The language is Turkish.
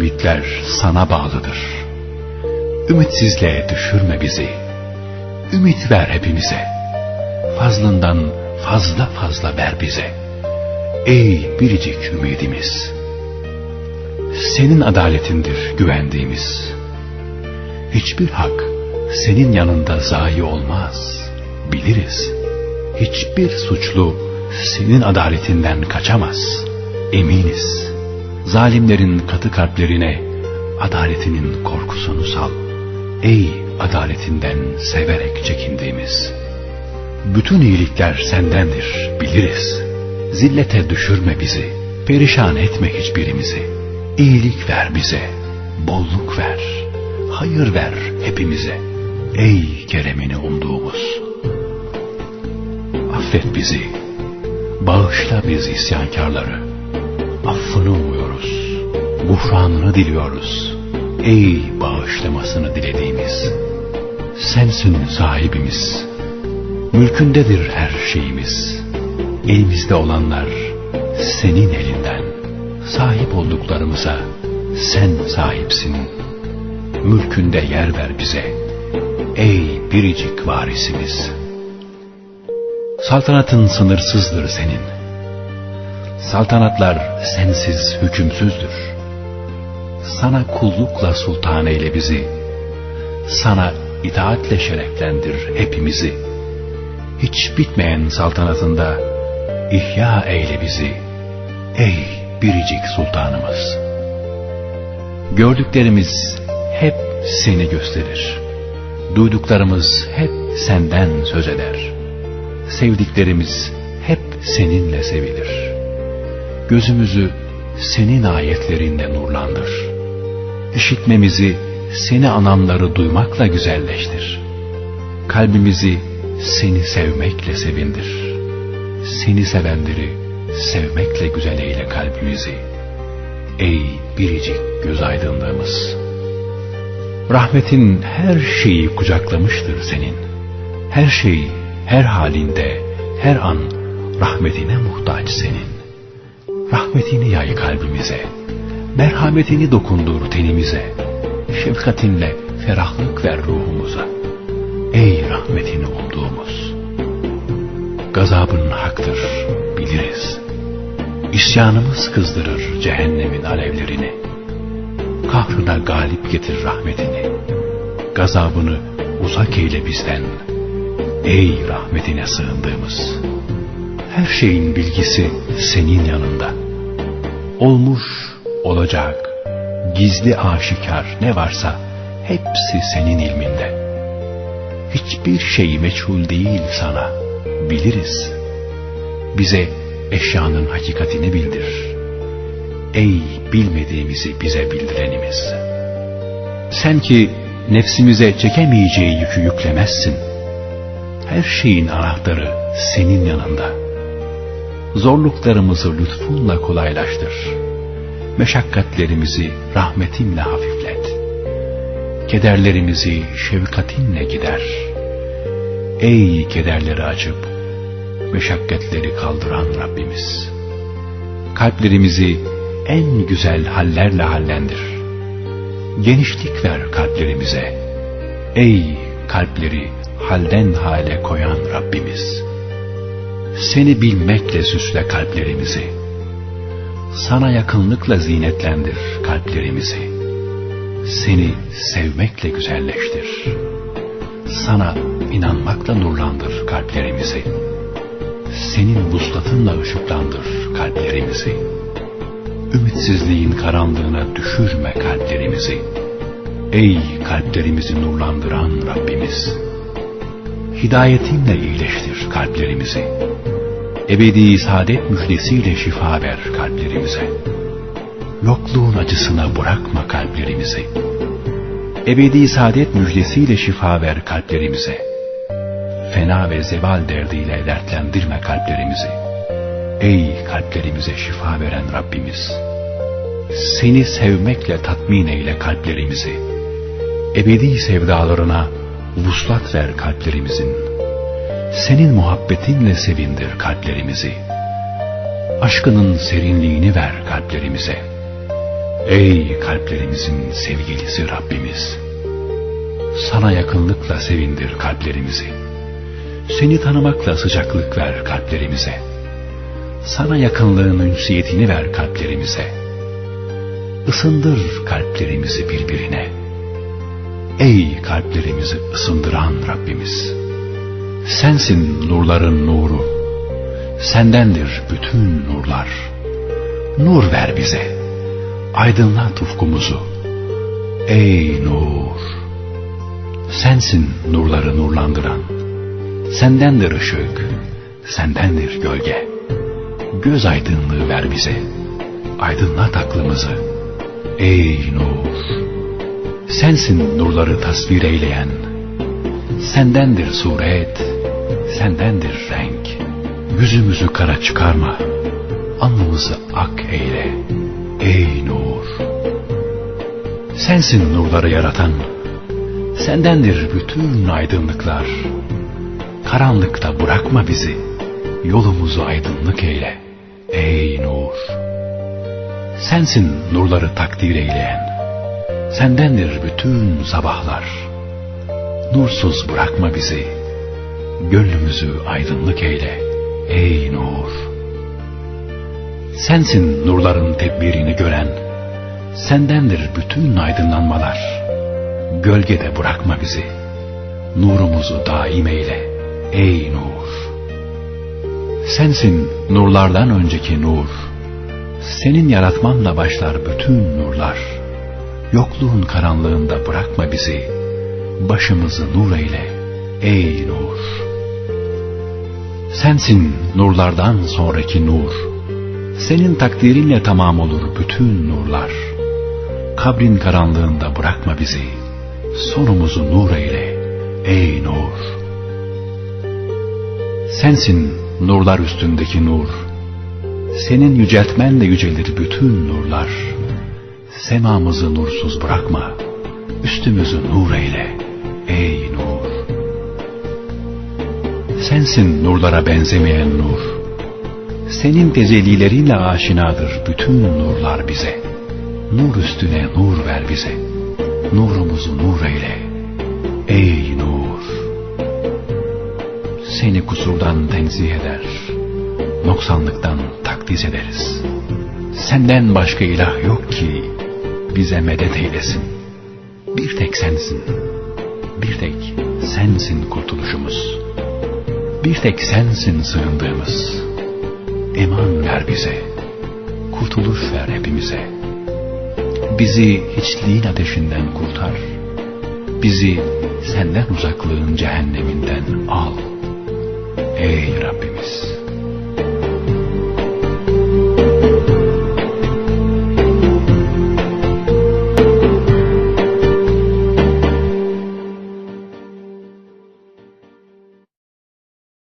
Ümitler sana bağlıdır. Ümitsizliğe düşürme bizi. Ümit ver hepimize. Fazlından fazla fazla ver bize. Ey biricik ümidimiz. Senin adaletindir güvendiğimiz. Hiçbir hak senin yanında zayi olmaz. Biliriz. Hiçbir suçlu senin adaletinden kaçamaz. Eminiz. Zalimlerin katı kalplerine adaletinin korkusunu sal. Ey adaletinden severek çekindiğimiz. Bütün iyilikler sendendir, biliriz. Zillete düşürme bizi, perişan etme hiçbirimizi. İyilik ver bize, bolluk ver, hayır ver hepimize. Ey keremini umduğumuz. Affet bizi, bağışla biz isyankarları. Affını umuyoruz, gufranını diliyoruz. Ey bağışlamasını dilediğimiz. Sensin sahibimiz. Mülkündedir her şeyimiz. Elimizde olanlar senin elinden. Sahip olduklarımıza sen sahipsin. Mülkünde yer ver bize. Ey biricik varisimiz. Saltanatın sınırsızdır senin. Saltanatlar sensiz hükümsüzdür. Sana kullukla sultan eyle bizi. Sana itaatle şereflendir hepimizi. Hiç bitmeyen saltanatında ihya eyle bizi. Ey biricik sultanımız. Gördüklerimiz hep seni gösterir. Duyduklarımız hep senden söz eder. Sevdiklerimiz hep seninle sevilir. Gözümüzü senin ayetlerinde nurlandır. İşitmemizi seni ananları duymakla güzelleştir. Kalbimizi seni sevmekle sevindir. Seni sevenleri sevmekle güzel eyle kalbimizi. Ey biricik göz aydınlığımız. Rahmetin her şeyi kucaklamıştır senin. Her şey, her halinde, her an rahmetine muhtaç senin. Rahmetini yay kalbimize. Merhametini dokundur tenimize. Şefkatinle ferahlık ver ruhumuza. Ey rahmetini umduğumuz. Gazabın haktır, biliriz. İsyanımız kızdırır cehennemin alevlerini. Kahrına galip getir rahmetini. Gazabını uzak eyle bizden. Ey rahmetine sığındığımız. Her şeyin bilgisi senin yanında. Olmuş, olacak, gizli aşikar ne varsa hepsi senin ilminde. Hiçbir şey meçhul değil sana, biliriz. Bize eşyanın hakikatini bildir. Ey bilmediğimizi bize bildirenimiz. Sen ki nefsimize çekemeyeceği yükü yüklemezsin. Her şeyin anahtarı senin yanında. Zorluklarımızı lütfunla kolaylaştır. Meşakkatlerimizi rahmetinle hafiflet. Kederlerimizi şefkatinle gider. Ey kederleri açıp meşakkatleri kaldıran Rabbimiz. Kalplerimizi en güzel hallerle hallendir. Genişlik ver kalplerimize. Ey kalpleri halden hale koyan Rabbimiz. Seni bilmekle süsle kalplerimizi. Sana yakınlıkla zinetlendir kalplerimizi. Seni sevmekle güzelleştir. Sana inanmakla nurlandır kalplerimizi. Senin vuslatınla ışıklandır kalplerimizi. Ümitsizliğin karanlığına düşürme kalplerimizi. Ey kalplerimizi nurlandıran Rabbimiz! Hidayetinle iyileştir kalplerimizi. Ebedi saadet müjdesiyle şifa ver kalplerimize. Yokluğun acısına bırakma kalplerimizi. Ebedi saadet müjdesiyle şifa ver kalplerimize. Fena ve zeval derdiyle dertlendirme kalplerimizi. Ey kalplerimize şifa veren Rabbimiz! Seni sevmekle tatmin eyle kalplerimizi. Ebedi sevdalarına vuslat ver kalplerimizin. Senin muhabbetinle sevindir kalplerimizi. Aşkının serinliğini ver kalplerimize. Ey kalplerimizin sevgilisi Rabbimiz! Sana yakınlıkla sevindir kalplerimizi. Seni tanımakla sıcaklık ver kalplerimize. Sana yakınlığın ünsiyetini ver kalplerimize. Isındır kalplerimizi birbirine. Ey kalplerimizi ısındıran Rabbimiz! Sensin nurların nuru. Sendendir bütün nurlar. Nur ver bize. Aydınlat ufkumuzu. Ey nur! Sensin nurları nurlandıran. Sendendir ışık, sendendir gölge. Göz aydınlığı ver bize. Aydınlat aklımızı. Ey nur! Sensin nurları tasvir eyleyen. Sendendir suret, sendendir renk. Yüzümüzü kara çıkarma. Alnımızı ak eyle. Ey nur! Sensin nurları yaratan. Sendendir bütün aydınlıklar. Karanlıkta bırakma bizi. Yolumuzu aydınlık eyle. Ey nur! Sensin nurları takdir eyleyen. Sendendir bütün sabahlar. Nursuz bırakma bizi. Gönlümüzü aydınlık eyle. Ey nur! Sensin nurların tedbirini gören. Sendendir bütün aydınlanmalar. Gölgede bırakma bizi. Nurumuzu daim eyle. Ey nur! Sensin nurlardan önceki nur. Senin yaratmanla başlar bütün nurlar. Yokluğun karanlığında bırakma bizi. Başımızı nur eyle. Ey nur! Sensin nurlardan sonraki nur. Senin takdirinle tamam olur bütün nurlar. Kabrin karanlığında bırakma bizi. Sonumuzu nur eyle. Ey nur! Sensin nurlar üstündeki nur. Senin yüceltmenle yücelir bütün nurlar. Semamızı nursuz bırakma. Üstümüzü nur eyle. Ey nur! Sensin nurlara benzemeyen nur. Senin tecellilerinle aşinadır bütün nurlar bize. Nur üstüne nur ver bize. Nurumuzu nur eyle. Ey nur! Seni kusurdan tenzih eder. Noksanlıktan takdis ederiz. Senden başka ilah yok ki bize medet eylesin. Bir tek sensin. Bir tek sensin kurtuluşumuz. Bir tek sensin sığındığımız. Eman ver bize. Kurtuluş ver hepimize. Bizi hiçliğin ateşinden kurtar. Bizi senden uzaklığın cehenneminden.